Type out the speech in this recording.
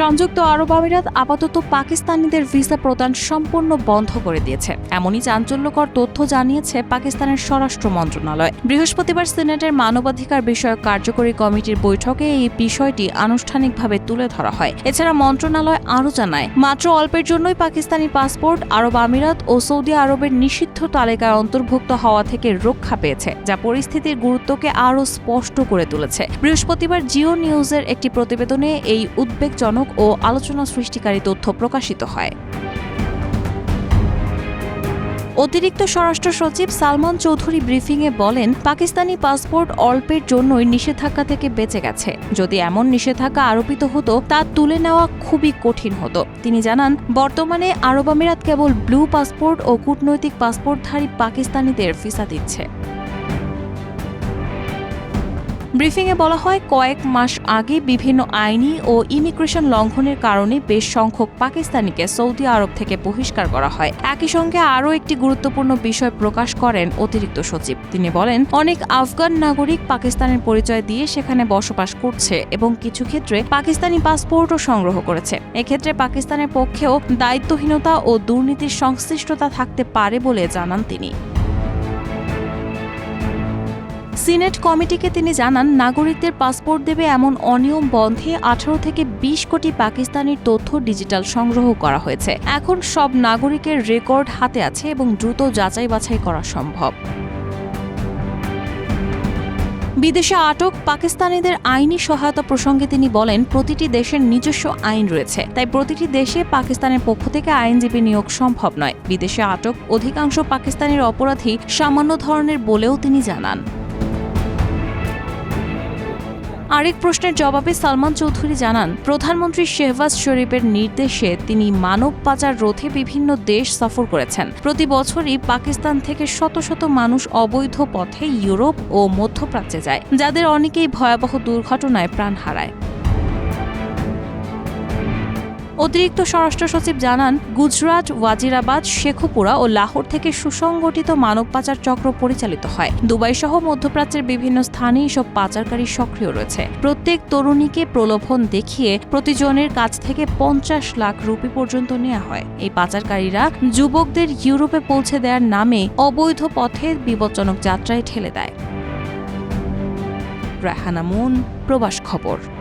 সংযুক্ত আরব আমিরাত আপাতত পাকিস্তানিদের ভিসা প্রদান সম্পূর্ণ বন্ধ করে দিয়েছে। এমনই চাঞ্চল্যকর তথ্য জানিয়েছে পাকিস্তানের স্বরাষ্ট্র মন্ত্রণালয়। বৃহস্পতিবার সিনেটের মানবাধিকার বিষয়ক কার্যকরী কমিটির বৈঠকে এই বিষয়টি আনুষ্ঠানিকভাবে তুলে ধরা হয়। এছাড়া মন্ত্রণালয় আরও জানায়, মাত্র অল্পের জন্যই পাকিস্তানি পাসপোর্ট, আরব আমিরাত ও সৌদি আরবের নিষিদ্ধ তালিকায় অন্তর্ভুক্ত হওয়া থেকে রক্ষা পেয়েছে, যা পরিস্থিতির গুরুত্বকে আরও স্পষ্ট করে তুলেছে। বৃহস্পতিবার জিও নিউজের একটি প্রতিবেদনে এই উদ্বেগজনক ও আলোচনা সৃষ্টিকারী তথ্য প্রকাশিত হয়। অতিরিক্ত স্বরাষ্ট্র সচিব সালমান চৌধুরী ব্রিফিংয়ে বলেন, পাকিস্তানি পাসপোর্ট অল্পের জন্যই নিষেধাজ্ঞা থেকে বেঁচে গেছে। যদি এমন নিষেধাজ্ঞা আরোপিত হতো, তা তুলে নেওয়া খুবই কঠিন হতো। তিনি জানান, বর্তমানে আরব আমিরাত কেবল ব্লু পাসপোর্ট ও কূটনৈতিক পাসপোর্টধারী পাকিস্তানিদের ভিসা দিচ্ছে। ব্রিফিংয়ে বলা হয়, কয়েক মাস আগে বিভিন্ন আইনি ও ইমিগ্রেশন লঙ্ঘনের কারণে বেশ সংখ্যক পাকিস্তানিকে সৌদি আরব থেকে বহিষ্কার করা হয়। একই সঙ্গে আরও একটি গুরুত্বপূর্ণ বিষয় প্রকাশ করেন অতিরিক্ত সচিব। তিনি বলেন, অনেক আফগান নাগরিক পাকিস্তানের পরিচয় দিয়ে সেখানে বসবাস করছে এবং কিছু ক্ষেত্রে পাকিস্তানি পাসপোর্টও সংগ্রহ করেছে। এক্ষেত্রে পাকিস্তানের পক্ষেও দায়িত্বহীনতা ও দুর্নীতির সংশ্লিষ্টতা থাকতে পারে বলে জানান তিনি। সিনেট কমিটিকে তিনি জানান, নাগরিকদের পাসপোর্ট দেবে এমন অনিয়ম বন্ধে আঠারো থেকে বিশ কোটি পাকিস্তানির তথ্য ডিজিটাল সংগ্রহ করা হয়েছে। এখন সব নাগরিকের রেকর্ড হাতে আছে এবং দ্রুত যাচাই বাছাই করা সম্ভব। বিদেশে আটক পাকিস্তানিদের আইনি সহায়তা প্রসঙ্গে তিনি বলেন, প্রতিটি দেশের নিজস্ব আইন রয়েছে, তাই প্রতিটি দেশে পাকিস্তানের পক্ষ থেকে আইনজীবী নিয়োগ সম্ভব নয়। বিদেশে আটক অধিকাংশ পাকিস্তানের অপরাধী সামান্য ধরনের বলেও তিনি জানান। আরেক প্রশ্নের জবাবে সালমান চৌধুরী জানান, প্রধানমন্ত্রী শেহবাজ শরীফের নির্দেশে তিনি মানব পাচার রোধে বিভিন্ন দেশ সফর করেছেন। প্রতি বছরই পাকিস্তান থেকে শত শত মানুষ অবৈধ পথে ইউরোপ ও মধ্যপ্রাচ্যে যায়, যাদের অনেকেই ভয়াবহ দুর্ঘটনায় প্রাণ হারায়। অতিরিক্ত স্বরাষ্ট্র সচিব জানান, গুজরাট, ওয়াজিরাবাদ, শেখুপুরা ও লাহোর থেকে সুসংগঠিত মানব পাচার চক্র পরিচালিত হয়। দুবাই সহ মধ্যপ্রাচ্যের বিভিন্ন স্থানে এসব পাচারকারী সক্রিয় রয়েছে। প্রত্যেক তরুণীকে প্রলোভন দেখিয়ে প্রতিজনের কাছ থেকে পঞ্চাশ লাখ রুপি পর্যন্ত নেওয়া হয়। এই পাচারকারীরা যুবকদের ইউরোপে পৌঁছে দেওয়ার নামে অবৈধ পথে বিপজ্জনক যাত্রায় ঠেলে দেয়। রাহানা মুন, প্রবাস খবর।